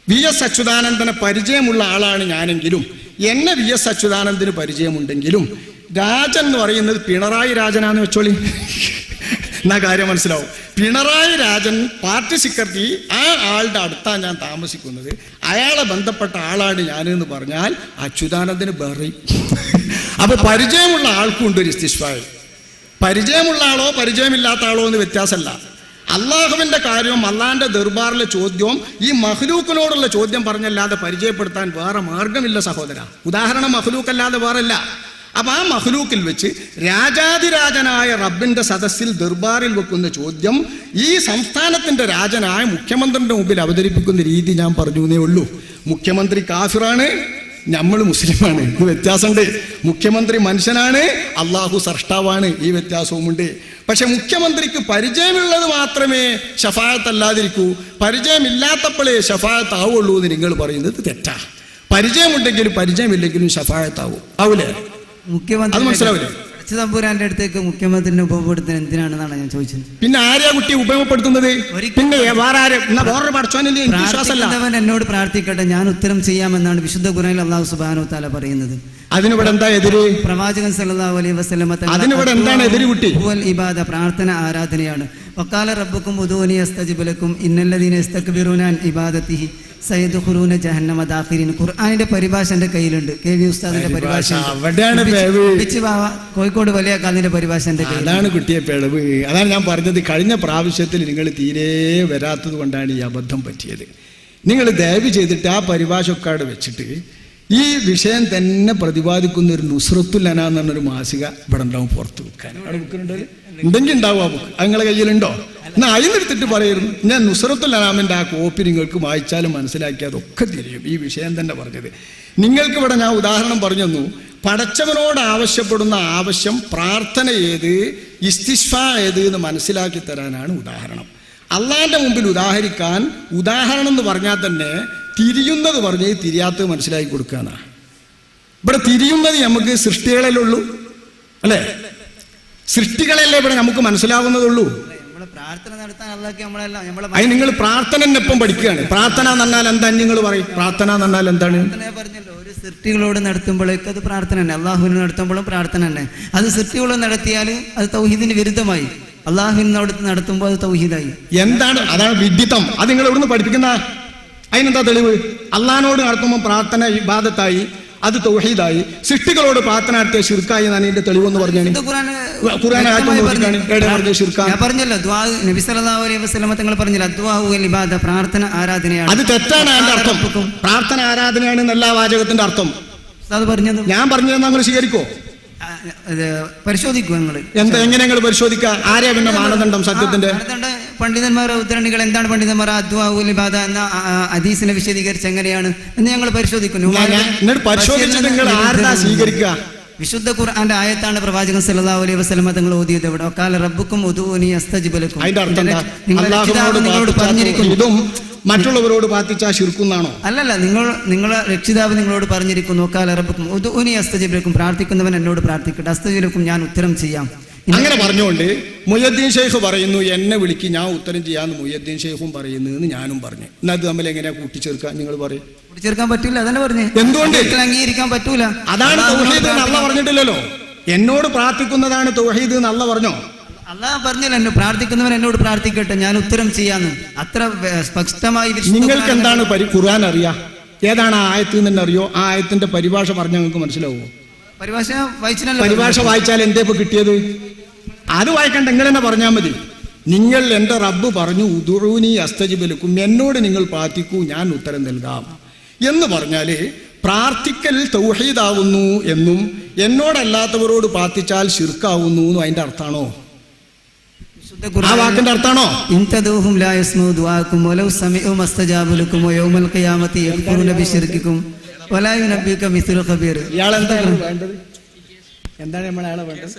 [SPEAKER 1] വി എസ് അച്യുതാനന്ദനെ പരിചയമുള്ള ആളാണ് ഞാനെങ്കിലും. എന്നെ വി എസ് അച്യുതാനന്ദന് പരിചയമുണ്ടെങ്കിലും രാജൻ എന്ന് പറയുന്നത് പിണറായി രാജനാന്ന് വെച്ചോളി. എന്നാ കാര്യം മനസ്സിലാവും. പിണറായി രാജൻ പാർട്ടി സെക്രട്ടറി ആ ആളുടെ അടുത്താണ് ഞാൻ താമസിക്കുന്നത്. അയാളെ ബന്ധപ്പെട്ട ആളാണ് എന്ന് പറഞ്ഞാൽ അച്യുതാനന്ദന് ബെറി. അപ്പൊ പരിചയമുള്ള ആൾക്കും ഉണ്ട് ഒരു ഇസ്തിഷ്ഫായി പരിചയമുള്ള ആളോ പരിചയമില്ലാത്ത ആളോ എന്ന് വ്യത്യാസമല്ല. അള്ളാഹുവിന്റെ കാര്യവും അള്ളാന്റെ ദർബാറിലെ ചോദ്യവും ഈ മഹ്ലൂക്കിനോടുള്ള ചോദ്യം പറഞ്ഞല്ലാതെ പരിചയപ്പെടുത്താൻ വേറെ മാർഗമില്ല സഹോദര. ഉദാഹരണം മഹ്ലൂക്കല്ലാതെ വേറല്ല. അപ്പൊ ആ മഹ്ലൂക്കിൽ വെച്ച് രാജാതിരാജനായ റബ്ബിന്റെ സദസ്സിൽ ദർബാറിൽ വെക്കുന്ന ചോദ്യം ഈ സംസ്ഥാനത്തിന്റെ രാജനായ മുഖ്യമന്ത്രിയുടെ മുമ്പിൽ അവതരിപ്പിക്കുന്ന രീതി ഞാൻ പറഞ്ഞു എന്നേ ഉള്ളൂ. മുഖ്യമന്ത്രി കാഫിറാണ് നമ്മൾ മുസ്ലിമാണ്. ഇത് വ്യത്യാസമുണ്ട്. മുഖ്യമന്ത്രി മനുഷ്യനാണ് അള്ളാഹു സൃഷ്ടാവാണ്. ഈ വ്യത്യാസവുമുണ്ട്. പക്ഷെ മുഖ്യമന്ത്രിക്ക് പരിചയമുള്ളത് മാത്രമേ ഷഫായത്ത് അല്ലാതിരിക്കൂ പരിചയമില്ലാത്തപ്പോഴേ ഷഫായത്ത് ആവുള്ളൂ എന്ന് നിങ്ങൾ പറയുന്നത് തെറ്റാ. പരിചയമുണ്ടെങ്കിലും പരിചയമില്ലെങ്കിലും ഷഫായത്താവും ആവൂലേ?
[SPEAKER 2] മുഖ്യമന്ത്രി
[SPEAKER 1] അത് മനസ്സിലാവില്ലേ?
[SPEAKER 2] പടച്ചതമ്പുരാന്റെ അടുത്തേക്ക് മുഖ്യമന്ത്രിനെ ഉപയോഗപ്പെടുത്തുന്നത് എന്തിനാണെന്നാണ് ഞാൻ ചോദിച്ചത്?
[SPEAKER 1] പിന്നെ ആരെയാ കുട്ടി ഉപയോഗപ്പെടുത്തുന്നത്? പിന്നെ
[SPEAKER 2] പ്രാർത്ഥിക്കുന്നവൻ എന്നോട് പ്രാർത്ഥിക്കട്ടെ ഞാൻ ഉത്തരം ചെയ്യാമെന്നാണ് വിശുദ്ധ ഖുറാനിൽ അള്ളാഹു സുബാനു താല പറയുന്നത്.
[SPEAKER 1] അതിനിവിടെ എന്താ എതിര്?
[SPEAKER 2] പ്രവാചകൻ സല്ലല്ലാഹു അലൈഹി വസല്ലമ
[SPEAKER 1] അതിനിവിടെ എന്താണ് എതിര് കുട്ടി?
[SPEAKER 2] ഇബാദ പ്രാർത്ഥന ആരാധനയാണ്. വക്കാല റബ്ബുക്കും ഉദൂനി അസ്തജിബലക്കും ഇന്നല്ലദീന ഇസ്തക്ബിറൂന അൻ സയ്യിദ് ഖുറൂന ജഹന്നമ ദാഖിരിൻ ഖുർആനിന്റെ പരിഭാഷ എന്റെ കയ്യിലുണ്ട്. കെ വി ഉസ്താദിന്റെ പരിഭാഷ കോഴിക്കോട് വലിയ കാലിന്റെ പരിഭാഷ എന്റെ കയ്യിൽ
[SPEAKER 1] അതാണ് കുട്ടിയെ പിഴവ് അതാണ് ഞാൻ പറഞ്ഞത്. കഴിഞ്ഞ പ്രാവശ്യത്തിൽ നിങ്ങൾ തീരെ വരാത്തത് കൊണ്ടാണ് ഈ അബദ്ധം പറ്റിയത്. നിങ്ങൾ ദയവ് ചെയ്തിട്ട് ആ പരിഭാഷ പരിഭാഷക്കാട് വെച്ചിട്ട് ഈ വിഷയം തന്നെ പ്രതിപാദിക്കുന്ന ഒരു നുസ്രത്തുൽ അന എന്ന് പറഞ്ഞൊരു മാസിക ഇവിടെ ഉണ്ടാവും പുറത്ത് വെക്കാൻ. അവിടെ വെക്കുന്നുണ്ടോ. ഉണ്ടെങ്കിൽ ഉണ്ടാവും അത് നിങ്ങളെ കയ്യിലുണ്ടോ? എന്നാ അതിനെടുത്തിട്ട് പറയുന്നു ഞാൻ നുസറത്തുൽ അലാമിന്റെ ആ കോപ്പി നിങ്ങൾക്ക് വായിച്ചാലും മനസ്സിലാക്കിയാൽ ഒക്കെ തിരിയും. ഈ വിഷയം തന്നെ പറഞ്ഞത്. നിങ്ങൾക്ക് ഇവിടെ ഞാൻ ഉദാഹരണം പറഞ്ഞു തന്നു. പടച്ചവനോട് ആവശ്യപ്പെടുന്ന ആവശ്യം പ്രാർത്ഥന ഏത് ഇസ്തിഷ്ഫ ഏത് എന്ന് മനസ്സിലാക്കി തരാനാണ് ഉദാഹരണം. അള്ളാഹിന്റെ മുമ്പിൽ ഉദാഹരിക്കാൻ ഉദാഹരണം എന്ന് പറഞ്ഞാൽ തന്നെ തിരിയുന്നത് പറഞ്ഞ് തിരിയാത്തത് മനസ്സിലാക്കി കൊടുക്കാനാണ് ഇവിടെ തിരിയുന്നത് നമുക്ക് സൃഷ്ടികളല്ലേ ഉള്ളൂ അല്ലേ? സൃഷ്ടികളല്ലേ ഇവിടെ നമുക്ക് മനസ്സിലാവുന്നതുള്ളൂ അത് നിങ്ങൾ പ്രാർത്ഥനയൊപ്പം പഠിക്കുകയാണ്. പ്രാർത്ഥന എന്ന് പറഞ്ഞാൽ എന്താ നിങ്ങൾ പറയും? പ്രാർത്ഥന എന്ന് പറഞ്ഞാൽ എന്താണ്
[SPEAKER 2] ഒരു സൃഷ്ടികളോട് നടത്തുമ്പോഴേക്ക് അത് പ്രാർത്ഥന തന്നെ. അള്ളാഹുവിന് നടത്തുമ്പോഴും പ്രാർത്ഥന തന്നെ. അത് സൃഷ്ടികളോട് നടത്തിയാൽ അത് തൗഹീദിന് വിരുദ്ധമായി. അള്ളാഹുവിനോട് നടത്തുമ്പോൾ അത് തൗഹീദായി.
[SPEAKER 1] എന്താണ്? അതാണ് വിഡിത്തം അത് നിങ്ങൾ എവിടുന്ന് പഠിപ്പിക്കുന്ന? അതിനെന്താ തെളിവ്? അള്ളഹാനോട് നടത്തുമ്പോൾ പ്രാർത്ഥന ഇബാദത്തായി. അത് തൗഹീദായി. സൃഷ്ടികളോട് പ്രാർത്ഥന നടത്തിയ ശിർക്കായി എന്നാണ് ഇതിന്റെ തെളിവെന്ന്.
[SPEAKER 2] പറഞ്ഞു. ഞാൻ പറഞ്ഞല്ലോ നബി സല്ലല്ലാഹു അലൈഹി വസല്ലമ തങ്ങൾ പറഞ്ഞില്ല അദ്വാഹു ഇബാദ പ്രാർത്ഥന ആരാധനയാണ്.
[SPEAKER 1] അത് തെറ്റാണ് അതിന്റെ അർത്ഥം. പ്രാർത്ഥന ആരാധനയാണ് എന്നല്ല വാചകത്തിന്റെ അർത്ഥം.
[SPEAKER 2] ഞാൻ പറഞ്ഞത്?
[SPEAKER 1] ഞാൻ പറഞ്ഞത് നിങ്ങൾ സ്വീകരിക്കോ?
[SPEAKER 2] ആ, നിങ്ങൾ
[SPEAKER 1] എന്താ എങ്ങനെ നിങ്ങൾ പരിശോധിക്കുക ആരെയാ പിന്നെ മാനദണ്ഡം സത്യത്തിന്റെ?
[SPEAKER 2] മാനദണ്ഡ പണ്ഡിതന്മാർ ഉദ്ധരണികൾ എന്താണ് പണ്ഡിതന്മാർ? അദ്വാബാദ എന്ന ആ, വിശദീകരിച്ച് എങ്ങനെയാണ് എന്ന് ഞങ്ങൾ പരിശോധിക്കുന്നു. വിശുദ്ധ ഖുർആന്റെ ആയത്താണ് പ്രവാചകൻ സല്ലാ അലൈഹി വസ്ലമ തങ്ങൾ ഓതിയത് എവിടെ കാല റബ്ബുക്കും ഒതുവനി അസ്തജിബലക്കും. നിങ്ങളുടെ പറഞ്ഞിരിക്കുന്നു.
[SPEAKER 1] മറ്റുള്ളവരോട് പ്രാർത്ഥിച്ചാൽ ശുർക്കുന്നാണോ?
[SPEAKER 2] അല്ലല്ല നിങ്ങൾ നിങ്ങളെ രക്ഷിതാവ് നിങ്ങളോട് പറഞ്ഞിരിക്കുന്നു കാല റബ്ബുക്കും ഉദൂനി അസ്തജിബലക്കും. പ്രാർത്ഥിക്കുന്നവൻ എന്നോട് പ്രാർത്ഥിക്കട്ടെ. അസ്തജിബലക്കും ഞാൻ ഉത്തരം ചെയ്യാം.
[SPEAKER 1] അങ്ങനെ പറഞ്ഞുകൊണ്ട് മുയ്യദ്ദീൻ ഷെയ്ഖ് പറയുന്നു എന്നെ വിളിക്ക് ഞാൻ ഉത്തരം ചെയ്യാന്ന് മുയ്യദ്ദീൻ ഷെയ്ഖും പറയുന്നു എന്ന് ഞാനും പറഞ്ഞു. എന്നാ അത് തമ്മിൽ എങ്ങനെയാ കൂട്ടിച്ചേർക്കാൻ നിങ്ങൾ പറയും.
[SPEAKER 2] ചേർക്കാൻ പറ്റൂല അതന്നെ പറഞ്ഞു.
[SPEAKER 1] എന്തുകൊണ്ട്?
[SPEAKER 2] അംഗീകരിക്കാൻ പറ്റൂല.
[SPEAKER 1] അതാണ് തൗഹീദ് അല്ല പറഞ്ഞിട്ടില്ലല്ലോ. എന്നോട് പ്രാർത്ഥിക്കുന്നതാണ് തൗഹീദ് എന്ന് അല്ല പറഞ്ഞോ?
[SPEAKER 2] അല്ലാ പറഞ്ഞില്ല. എന്നെ പ്രാർത്ഥിക്കുന്നവൻ എന്നോട് പ്രാർത്ഥിക്കട്ടെ ഞാൻ ഉത്തരം ചെയ്യാന്ന്. അത്ര സ്പഷ്ടമായി
[SPEAKER 1] നിങ്ങൾക്ക് എന്താണ് ഖുർആൻ അറിയാ? ഏതാണ് ആ ആയത്ത് എന്ന് തന്നെ അറിയോ? ആ ആയത്തിന്റെ പരിഭാഷ പറഞ്ഞ നിങ്ങൾക്ക് മനസ്സിലാവുമോ?
[SPEAKER 2] പരിഭാഷ വായിച്ചില്ലല്ലോ.
[SPEAKER 1] പരിഭാഷ വായിച്ചാൽ എന്തേ ഇപ്പൊ കിട്ടിയത്? അത് വായിക്കണ്ട നിങ്ങൾ തന്നെ പറഞ്ഞാൽ മതി. നിങ്ങൾ എന്റെ റബ്ബ് പറഞ്ഞു ഉദുറൂനി അസ്തജിബലുക്കും എന്നോട് നിങ്ങൾ പ്രാർത്ഥിക്കൂ ഞാൻ ഉത്തരം നൽകാം. എന്ന് പറഞ്ഞാൽ പ്രാർത്ഥിക്കൽ തൗഹീദാവുന്നു എന്നും എന്നോടല്ലാത്തവരോട് പ്രാർത്ഥിച്ചാൽ ശിർക്കാവുന്നു എന്നും അതിന്റെ
[SPEAKER 2] അർത്ഥമാണോ?
[SPEAKER 1] ആ വാക്കിന്റെ അർത്ഥാണോ
[SPEAKER 2] ഇൻ തദൂഹും ലാ യസ്മഉ ദുആക്കും വലൗ സമിഉ മസ്തജാബു ലക്കും വയൗമൽ ഖിയാമത്തി യക്ഫുറുന ബിശിർക്കിക്കും ഖബീർ.
[SPEAKER 1] എന്താണ് വേണ്ടത്? എന്താണ് നമ്മളയാളെ വേണ്ടത്?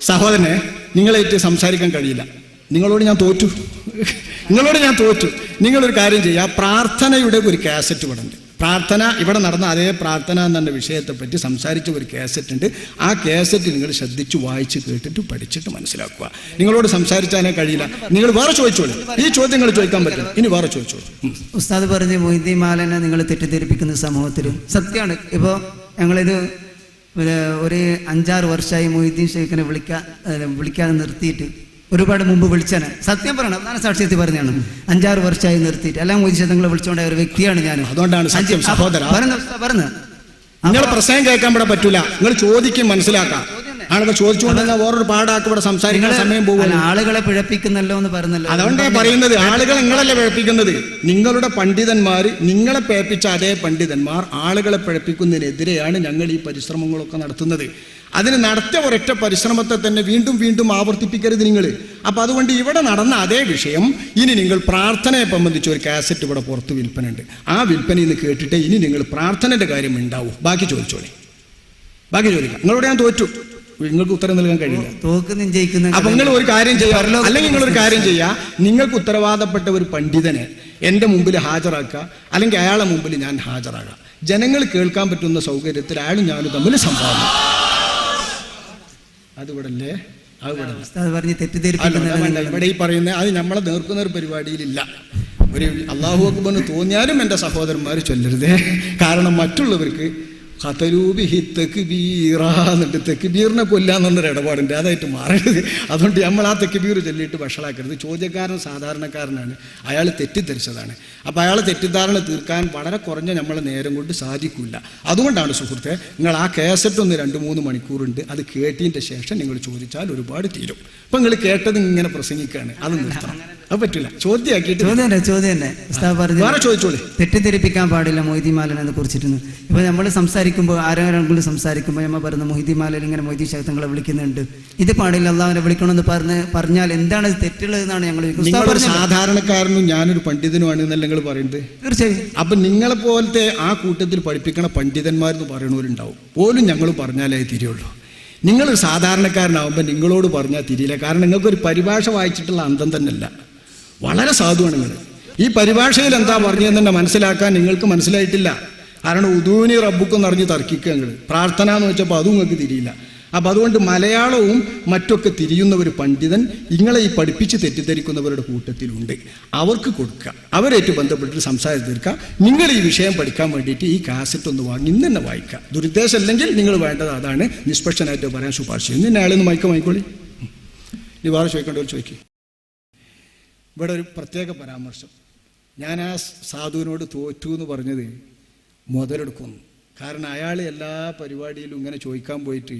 [SPEAKER 1] സഹോദരനെ നിങ്ങളേറ്റ് സംസാരിക്കാൻ കഴിയില്ല. നിങ്ങളോട് ഞാൻ തോറ്റു. നിങ്ങളോട് ഞാൻ തോറ്റു. നിങ്ങളൊരു കാര്യം ചെയ്യുക പ്രാർത്ഥനയുടെ ഒരു കാസറ്റ് ഇവിടെ ഉണ്ട് പ്രാർത്ഥന ഇവിടെ നടന്ന അതേ പ്രാർത്ഥന എന്ന വിഷയത്തെ പറ്റി സംസാരിച്ച ഒരു കാസറ്റ് ഉണ്ട് ആ കാസറ്റ് നിങ്ങൾ ശ്രദ്ധിച്ച് വായിച്ച് കേട്ടിട്ട് പഠിച്ചിട്ട് മനസ്സിലാക്കുക. നിങ്ങളോട് സംസാരിച്ചാലേ കഴിയില്ല. നിങ്ങൾ വേറെ ചോദിച്ചോളൂ. ഈ ചോദ്യങ്ങൾ ചോദിക്കാൻ പറ്റും. ഇനി വേറെ ചോദിച്ചോളൂ.
[SPEAKER 2] ഉസ്താദ് പറഞ്ഞ് മൊയ്തി മാലനെ നിങ്ങൾ തെറ്റിദ്ധരിപ്പിക്കുന്ന സമൂഹത്തിൽ സത്യമാണ്. ഇപ്പോൾ ഞങ്ങളിത് ഒരു അഞ്ചാറ് വർഷമായി മൊയ്തീൻ ഷെയ്ഖിനെ വിളിക്കാൻ വിളിക്കാതെ നിർത്തിയിട്ട് ഒരുപാട് മുമ്പ് വിളിച്ചാണ്. സത്യം പറയണം അതാണ് സാക്ഷ്യത്തിൽ പറഞ്ഞാണ്. അഞ്ചാറ് വർഷമായി നിർത്തിയിട്ട്. എല്ലാം മൊയ്തീൻ ഷെയ്ഖ് നിങ്ങളെ വിളിച്ചുകൊണ്ട ഒരു വ്യക്തിയാണ് ഞാൻ
[SPEAKER 1] അതുകൊണ്ടാണ് സത്യം സഹോദര.
[SPEAKER 2] പറഞ്ഞു
[SPEAKER 1] നിങ്ങൾ പ്രസംഗം കേൾക്കാൻ ഇവിടെ പറ്റൂല. നിങ്ങൾ ചോദിക്കും മനസ്സിലാക്കാം. ആളുകൾ ചോദിച്ചുകൊണ്ടിരുന്ന വേറൊരു പാടാക്കി ഇവിടെ സംസാരിക്കുന്ന സമയം പോകും
[SPEAKER 2] ആളുകളെ പിഴപ്പിക്കുന്നല്ലോ എന്ന് പറഞ്ഞല്ലോ.
[SPEAKER 1] അതുകൊണ്ടാണ് പറയുന്നത് ആളുകൾ നിങ്ങളല്ലേ പിഴപ്പിക്കുന്നത്? നിങ്ങളുടെ പണ്ഡിതന്മാർ നിങ്ങളെ പേപ്പിച്ച അതേ പണ്ഡിതന്മാർ ആളുകളെ പിഴപ്പിക്കുന്നതിനെതിരെയാണ് ഞങ്ങൾ ഈ പരിശ്രമങ്ങളൊക്കെ നടത്തുന്നത്. അതിന് നടത്തിയ ഒരൊറ്റ പരിശ്രമത്തെ തന്നെ വീണ്ടും വീണ്ടും ആവർത്തിപ്പിക്കരുത് നിങ്ങൾ. അപ്പം അതുകൊണ്ട് ഇവിടെ നടന്ന അതേ വിഷയം ഇനി നിങ്ങൾ പ്രാർത്ഥനയെ സംബന്ധിച്ച് ഒരു കാസറ്റ് ഇവിടെ പുറത്ത് വിൽപ്പനുണ്ട് ആ വിൽപ്പനയിൽ നിന്ന് കേട്ടിട്ട് ഇനി നിങ്ങൾ പ്രാർത്ഥനയുടെ കാര്യം ഉണ്ടാവും ബാക്കി ചോദിച്ചോളി. ബാക്കി ചോദിക്കാം. നിങ്ങളോട് ഞാൻ തോറ്റു. നിങ്ങൾക്ക് ഉത്തരം നൽകാൻ കഴിയില്ല. അപ്പൊ നിങ്ങൾ ഒരു കാര്യം
[SPEAKER 2] ചെയ്യാറില്ല
[SPEAKER 1] അല്ലെങ്കിൽ നിങ്ങൾ ഒരു കാര്യം ചെയ്യാം. നിങ്ങൾക്ക് ഉത്തരവാദപ്പെട്ട ഒരു പണ്ഡിതനെ എന്റെ മുമ്പിൽ ഹാജരാക്കുക. അല്ലെങ്കിൽ അയാളെ മുമ്പിൽ ഞാൻ ഹാജരാകാം. ജനങ്ങൾ കേൾക്കാൻ പറ്റുന്ന സൗകര്യത്തിൽ അയാളും ഞാനും തമ്മിൽ സംഭാവന അത് ഇവിടെ അല്ലേ അത് ഇവിടെ അല്ല.
[SPEAKER 2] ഉസ്താദ് പറഞ്ഞ്
[SPEAKER 1] അല്ല,
[SPEAKER 2] തെറ്റിദ്ധരിപ്പിക്കുന്ന
[SPEAKER 1] ഇവിടെ ഈ പറയുന്ന അത് നമ്മളെ നേർക്കുന്ന ഒരു പരിപാടിയിലില്ല. ഒരു അള്ളാഹു അക്ബറിന് തോന്നിയാലും എന്റെ സഹോദരന്മാർ ചൊല്ലരുതേ. കാരണം മറ്റുള്ളവർക്ക് ഹതരൂബിഹി തെക്കുബീറ എന്നിട്ട് തെക്കുബീറിനെ കൊല്ലാന്നുള്ളൊരു ഇടപാടുണ്ട്. അതായിട്ട് മാറരുത്. അതുകൊണ്ട് നമ്മൾ ആ തെക്കുബീർ ചൊല്ലിയിട്ട് വഷളാക്കരുത്. ചോദ്യക്കാരൻ സാധാരണക്കാരനാണ്. അയാൾ തെറ്റിദ്ധരിച്ചതാണ്. അപ്പോൾ അയാൾ തെറ്റിദ്ധാരണ തീർക്കാൻ വളരെ കുറഞ്ഞ നമ്മളെ നേരം കൊണ്ട് സാധിക്കില്ല അതുകൊണ്ടാണ് സുഹൃത്തെ നിങ്ങൾ ആ കേസറ്റ് ഒന്ന് രണ്ട് മൂന്ന് മണിക്കൂറുണ്ട്. അത് കേട്ടതിന്റെ ശേഷം നിങ്ങൾ ചോദിച്ചാൽ ഒരുപാട് തീരും. അപ്പം നിങ്ങൾ കേട്ടത് ഇങ്ങനെ പ്രസംഗിക്കുകയാണ് അത് നിർത്തണം. അത് പറ്റില്ല ചോദ്യമാക്കിയിട്ട്
[SPEAKER 2] ചോദ്യം തന്നെ ചോദ്യം തന്നെ. ഉസ്താദ് പറഞ്ഞു
[SPEAKER 1] വേറെ ചോദിച്ചോളി.
[SPEAKER 2] തെറ്റിദ്ധരിപ്പിക്കാൻ പാടില്ല മൊയ്തി മാലനെ കുറിച്ചിട്ട് നമ്മൾ നമ്മൾ സംസാരിക്കുമ്പോൾ ആരെങ്കിലും സംസാരിക്കുമ്പോൾ നമ്മൾ പറയുന്ന മൊഹിദി മാലയിൽ ഇങ്ങനെ മൊയ്തി ശക്തങ്ങളെ വിളിക്കുന്നുണ്ട്. ഇത് പാടില്ല അള്ളാഹുനെ വിളിക്കണമെന്ന് പറഞ്ഞ് പറഞ്ഞാൽ എന്താണ് തെറ്റുള്ളത് തെറ്റുള്ളതെന്നാണ് ഞങ്ങൾ.
[SPEAKER 1] സാധാരണക്കാരനും ഞാനൊരു പണ്ഡിതനുമാണ് എന്നല്ല നിങ്ങൾ പറയുന്നത്?
[SPEAKER 2] തീർച്ചയായും.
[SPEAKER 1] അപ്പൊ നിങ്ങളെ പോലത്തെ ആ കൂട്ടത്തിൽ പഠിപ്പിക്കണ പണ്ഡിതന്മാരെന്ന് പറയണവരുണ്ടാവും പോലും ഞങ്ങൾ പറഞ്ഞാലേ തിരിയുള്ളൂ. നിങ്ങളൊരു സാധാരണക്കാരനാവുമ്പോൾ നിങ്ങളോട് പറഞ്ഞാൽ തിരിയില്ല. കാരണം നിങ്ങൾക്കൊരു പരിഭാഷ വായിച്ചിട്ടുള്ള അന്തം തന്നെയല്ല. വളരെ സാധുവാണ് നിങ്ങൾ. ഈ പരിഭാഷയിൽ എന്താ പറഞ്ഞതെന്ന് തന്നെ മനസ്സിലാക്കാൻ നിങ്ങൾക്ക് മനസ്സിലായിട്ടില്ല. കാരണം ഉദൂനി റബ്ബുക്കും നിറഞ്ഞ് തർക്കിക്കുക നിങ്ങൾ പ്രാർത്ഥന എന്ന് വെച്ചപ്പോൾ അതും നിങ്ങൾക്ക് തിരിയില്ല. അപ്പം അതുകൊണ്ട് മലയാളവും മറ്റൊക്കെ തിരിയുന്ന ഒരു പണ്ഡിതൻ ഇങ്ങളെ ഈ പഠിപ്പിച്ച് തെറ്റിദ്ധരിക്കുന്നവരുടെ കൂട്ടത്തിലുണ്ട്. അവർക്ക് കൊടുക്കുക. അവരായിട്ട് ബന്ധപ്പെട്ടിട്ട് സംസാരം തീർക്കുക. നിങ്ങൾ ഈ വിഷയം പഠിക്കാൻ വേണ്ടിയിട്ട് ഈ കാസറ്റ് ഒന്ന് വാങ്ങി ഇന്ന് തന്നെ വായിക്കുക. ദുരുദ്ദേശം അല്ലെങ്കിൽ നിങ്ങൾ വേണ്ടത് അതാണ്. നിഷ്പക്ഷനായിട്ട് പറയാൻ ശുപാർശ ചെയ്യുന്നു ഇന്ന് ഒന്ന് മൈക്ക് വാങ്ങിക്കോളി. ഇനി വേറെ ചോദിക്കേണ്ടവർ ചോദിക്കും. ഇവിടെ ഒരു പ്രത്യേക പരാമർശം. ഞാൻ ആ സാധുവിനോട് തോറ്റു എന്ന് പറഞ്ഞത് മുതലെടുക്കുന്നു. കാരണം അയാൾ എല്ലാ പരിപാടിയിലും ഇങ്ങനെ ചോദിക്കാൻ പോയിട്ട്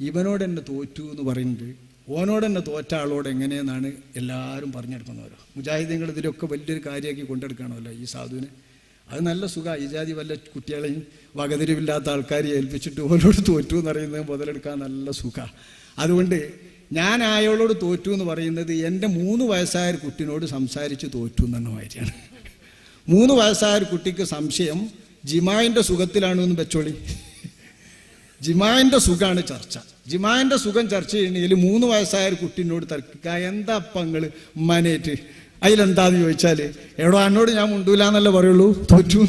[SPEAKER 1] ഇവനോട് എന്നെ തോറ്റു എന്ന് പറയുന്നുണ്ട് ഓനോട് എന്നെ തോറ്റ ആളോട് എങ്ങനെയെന്നാണ് എല്ലാവരും പറഞ്ഞെടുക്കുന്നവരോ മുജാഹിദീങ്ങൾ ഇതിലൊക്കെ വലിയൊരു കാര്യമാക്കി കൊണ്ടെടുക്കണമല്ലോ ഈ സാധുവിനെ. അത് നല്ല സുഖമാണ് ഈ ജാതി വല്ല കുട്ടികളെയും വകതിരിവില്ലാത്ത ആൾക്കാരെ ഏൽപ്പിച്ചിട്ട് ഓനോട് തോറ്റു എന്ന് പറയുന്നത് മുതലെടുക്കാൻ നല്ല സുഖമാണ് അതുകൊണ്ട് ഞാൻ അയാളോട് തോറ്റു എന്ന് പറയുന്നത് എന്റെ മൂന്ന് വയസ്സായ കുട്ടിനോട് സംസാരിച്ച് തോറ്റു എന്ന മാതിരിയാണ്. മൂന്ന് വയസ്സായ കുട്ടിക്ക് സംശയം ജിമായിന്റെ സുഖത്തിലാണ് എന്ന് വെച്ചോളി. ജിമായിന്റെ സുഖമാണ് ചർച്ച. ജിമായിന്റെ സുഖം ചർച്ച ചെയ്യണമെങ്കിൽ മൂന്ന് വയസ്സായ ഒരു കുട്ടീനോട് തർക്കിക്കുക എന്താ പങ്ങൾ മനേറ്റ് അതിലെന്താന്ന് ചോദിച്ചാൽ എടോ എന്നോട് ഞാൻ മുണ്ടൂല എന്നല്ലേ പറയുള്ളൂ? തോറ്റു.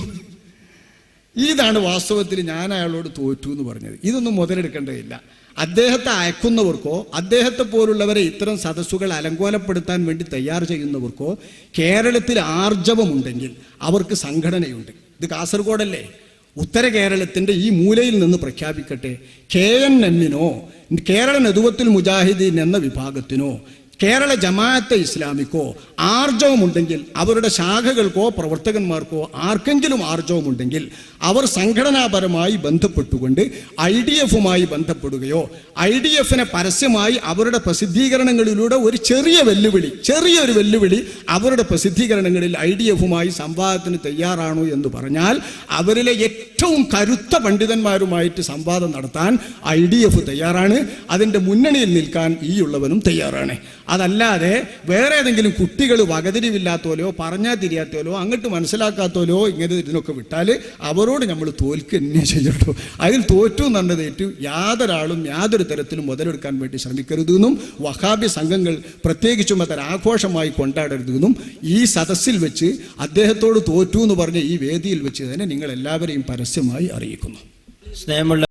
[SPEAKER 1] ഇതാണ് വാസ്തവത്തിൽ ഞാൻ അയാളോട് തോറ്റു എന്ന് പറഞ്ഞത്. ഇതൊന്നും മുതലെടുക്കേണ്ടതില്ല. അദ്ദേഹത്തെ അയക്കുന്നവർക്കോ അദ്ദേഹത്തെ പോലുള്ളവരെ ഇത്തരം സദസ്സുകൾ അലങ്കോലപ്പെടുത്താൻ വേണ്ടി തയ്യാർ ചെയ്യുന്നവർക്കോ കേരളത്തിൽ ആർജവമുണ്ടെങ്കിൽ അവർക്ക് സംഘടനയുണ്ട്. ഇത് കാസർഗോഡല്ലേ? ഉത്തര കേരളത്തിന്റെ ഈ മൂലയിൽ നിന്ന് പ്രഖ്യാപിക്കട്ടെ. കെ എൻ എമ്മിനോ കേരള നെതുവത്തിൽ മുജാഹിദീൻ എന്ന വിഭാഗത്തിനോ കേരള ജമാഅത്തെ ഇസ്ലാമിക്കോ ആർജവമുണ്ടെങ്കിൽ അവരുടെ ശാഖകൾക്കോ പ്രവർത്തകന്മാർക്കോ ആർക്കെങ്കിലും ആർജവമുണ്ടെങ്കിൽ അവർ സംഘടനാപരമായി ബന്ധപ്പെട്ടുകൊണ്ട് ഐ ഡി എഫുമായി ബന്ധപ്പെടുകയോ ഐ ഡി എഫിനെ പരസ്യമായി അവരുടെ പ്രസിദ്ധീകരണങ്ങളിലൂടെ ഒരു ചെറിയ വെല്ലുവിളി ചെറിയൊരു വെല്ലുവിളി അവരുടെ പ്രസിദ്ധീകരണങ്ങളിൽ ഐ ഡി എഫുമായി സംവാദത്തിന് തയ്യാറാണോ എന്ന് പറഞ്ഞാൽ അവരിലെ ഏറ്റവും കരുത്ത പണ്ഡിതന്മാരുമായിട്ട് സംവാദം നടത്താൻ ഐ ഡി എഫ് തയ്യാറാണ്. അതിന്റെ മുന്നണിയിൽ നിൽക്കാൻ ഈ ഉള്ളവനും തയ്യാറാണ്. അതല്ലാതെ വേറെ ഏതെങ്കിലും കുട്ടികൾ വകതിരിവില്ലാത്തോലോ പറഞ്ഞാൽ തിരിയാത്തോലോ അങ്ങോട്ട് മനസ്സിലാക്കാത്തോലോ ഇങ്ങനെ ഇതിനൊക്കെ വിട്ടാൽ അവരോട് നമ്മൾ തോൽക്കുക തന്നെ ചെയ്യട്ടോ. അതിൽ തോറ്റു എന്നുള്ളത് ഏറ്റു യാതൊരാളും യാതൊരു തരത്തിലും മുതലെടുക്കാൻ വേണ്ടി ശ്രമിക്കരുതെന്നും വഹാബി സംഘങ്ങൾ പ്രത്യേകിച്ചും അതൊരു ആഘോഷമായി കൊണ്ടാടരുതെന്നും ഈ സദസ്സിൽ വെച്ച് അദ്ദേഹത്തോട് തോറ്റു എന്ന് പറഞ്ഞ ഈ വേദിയിൽ വെച്ച് തന്നെ നിങ്ങൾ എല്ലാവരെയും പരസ്യമായി അറിയിക്കുന്നു.
[SPEAKER 3] സ്നേഹമുള്ള